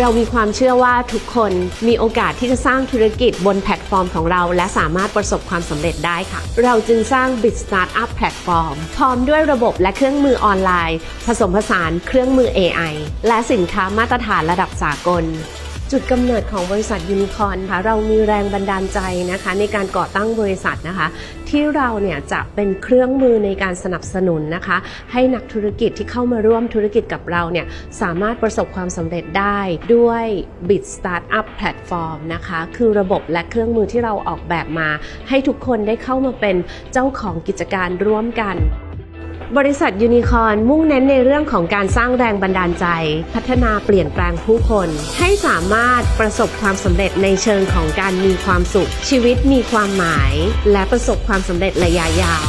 เรามีความเชื่อว่าทุกคนมีโอกาสที่จะสร้างธุรกิจบนแพลตฟอร์มของเรา และสามารถประสบความสำเร็จได้ค่ะ เราจึงสร้าง Bit Startup Platform พร้อมด้วยระบบและเครื่องมือออนไลน์ ผสมผสานเครื่องมือ AI และสินค้ามาตรฐานระดับสากล จุดกำเนิดของบริษัทยูนิคอนค่ะเรามีแรงบันดาลใจนะคะ ในการก่อตั้งบริษัทนะคะ ที่เราเนี่ยจะเป็นเครื่องมือในการสนับสนุนนะคะ ให้นักธุรกิจที่เข้ามาร่วมธุรกิจกับเราเนี่ยสามารถประสบความสำเร็จได้ด้วย Bit Startup Platform นะคะ คือระบบและเครื่องมือที่เราออกแบบมา ให้ทุกคนได้เข้ามาเป็นเจ้าของกิจการร่วมกัน บริษัทยูนิคอนมุ่งเน้นในเรื่องของการสร้างแรงบันดาลใจ พัฒนาเปลี่ยนแปลงผู้คน ให้สามารถประสบความสำเร็จในเชิงของการมีความสุข ชีวิตมีความหมาย และประสบความสำเร็จระยะยาว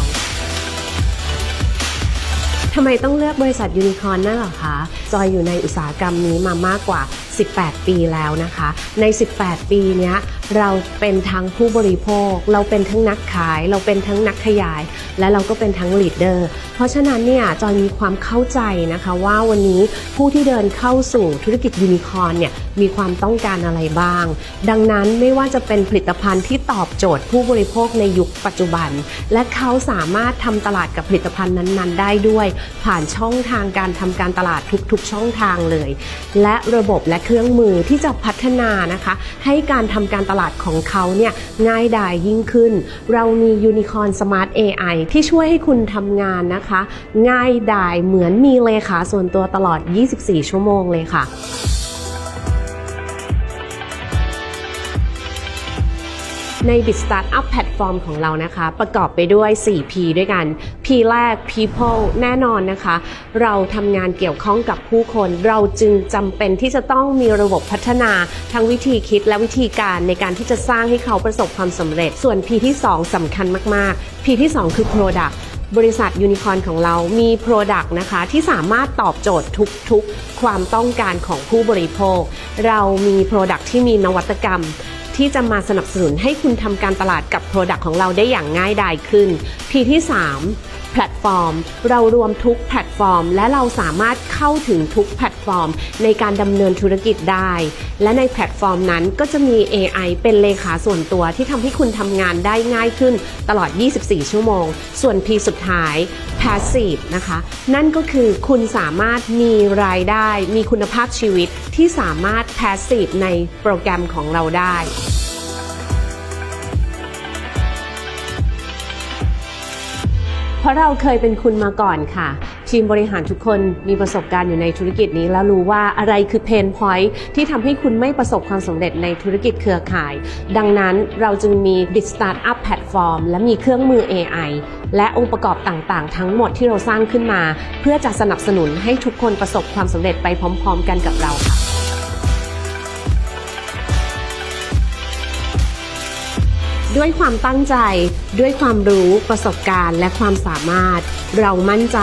ทำไมต้องเลือกบริษัทยูนิคอนนั่นหรอคะ จอยอยู่ในอุตสาหกรรมนี้มามากกว่า 18 ปีแล้วนะคะ ใน 18 ปีเนี้ย เราเป็นทั้งผู้บริโภค เราเป็นทั้งนักขาย เราเป็นทั้งนักขยาย และเราก็เป็นทั้งลีดเดอร์ เพราะฉะนั้นเนี่ยจอยมีความเข้าใจนะคะว่าวันนี้ผู้ที่เดินเข้าสู่ธุรกิจยูนิคอร์นเนี่ยมีความต้องการอะไรบ้าง ดังนั้นไม่ว่าจะเป็นผลิตภัณฑ์ที่ตอบโจทย์ผู้บริโภคในยุคปัจจุบัน และเขาสามารถทำตลาดกับผลิตภัณฑ์นั้นๆ ได้ด้วย ผ่านช่องทางการทำการตลาดทุกๆ ช่องทางเลย และระบบและเครื่องมือที่จะพัฒนานะคะ ให้การทำการตลาดของเขาเนี่ยง่ายดายยิ่งขึ้น เรามี Unicorn Smart AI ที่ช่วยให้คุณทำงานนะคะ ง่ายดายเหมือนมีเลขาส่วนตัวตลอด 24 ชั่วโมงเลยค่ะ ใน Bit Startup Platform ของเรานะคะ ประกอบไปด้วย 4P ด้วยกัน P แรก People แน่นอนนะคะ เราทำงานเกี่ยวข้องกับผู้คน เราจึงจำเป็นที่จะต้องมีระบบพัฒนาทั้งวิธีคิดและวิธีการในการที่จะสร้างให้เขาประสบความสำเร็จ ส่วน P ที่ 2สำคัญมาก ๆ P ที่ 2 คือ Product บริษัทยูนิคอนของเรามี Product นะคะ ที่สามารถตอบโจทย์ทุกๆ ความต้องการของผู้บริโภค เรามี Product ที่มีนวัตกรรม ที่จะมาสนับสนุนให้คุณทำการตลาดกับ Product ของเราได้อย่างง่ายดายขึ้น P ที่ 3 แพลตฟอร์ม เรารวมทุกแพลตฟอร์ม และเราสามารถเข้าถึงทุกแพลตฟอร์ม ในการดำเนินธุรกิจได้ และในแพลตฟอร์มนั้นก็จะมี AI เป็นเลขาส่วนตัวที่ทำให้คุณทำงานได้ง่ายขึ้นตลอด 24 ชั่วโมง ส่วน P สุดท้าย passive นะคะ นั่นก็คือคุณสามารถมีรายได้ มีคุณภาพชีวิตที่สามารถ passive ในโปรแกรมของเราได้เพราะเราเคยเป็นคุณมาก่อนค่ะ ทีมบริหารทุกคนมีประสบการณ์อยู่ในธุรกิจนี้ แล้วรู้ว่าอะไรคือเพนพอยท์ที่ทำให้คุณไม่ประสบความสำเร็จในธุรกิจเครือข่าย ดังนั้นเราจึงมี Bit Startup Platform และมีเครื่องมือ AI และองค์ประกอบต่างๆ ทั้งหมดที่เราสร้างขึ้นมา เพื่อจะสนับสนุนให้ทุกคนประสบความสำเร็จไปพร้อม ๆ กันกับเราค่ะด้วยความตั้งใจ ด้วยความรู้ประสบการณ์ และความสามารถ เรามั่นใจ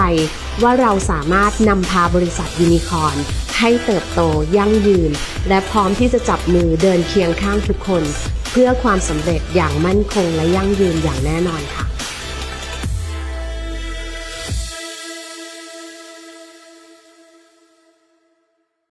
ว่าเราสามารถนำพาบริษัทยูนิคอนให้เติบโตยั่งยืน และพร้อมที่จะจับมือเดินเคียงข้างทุกคน เพื่อความสำเร็จอย่างมั่นคงและยั่งยืนอย่างแน่นอนค่ะ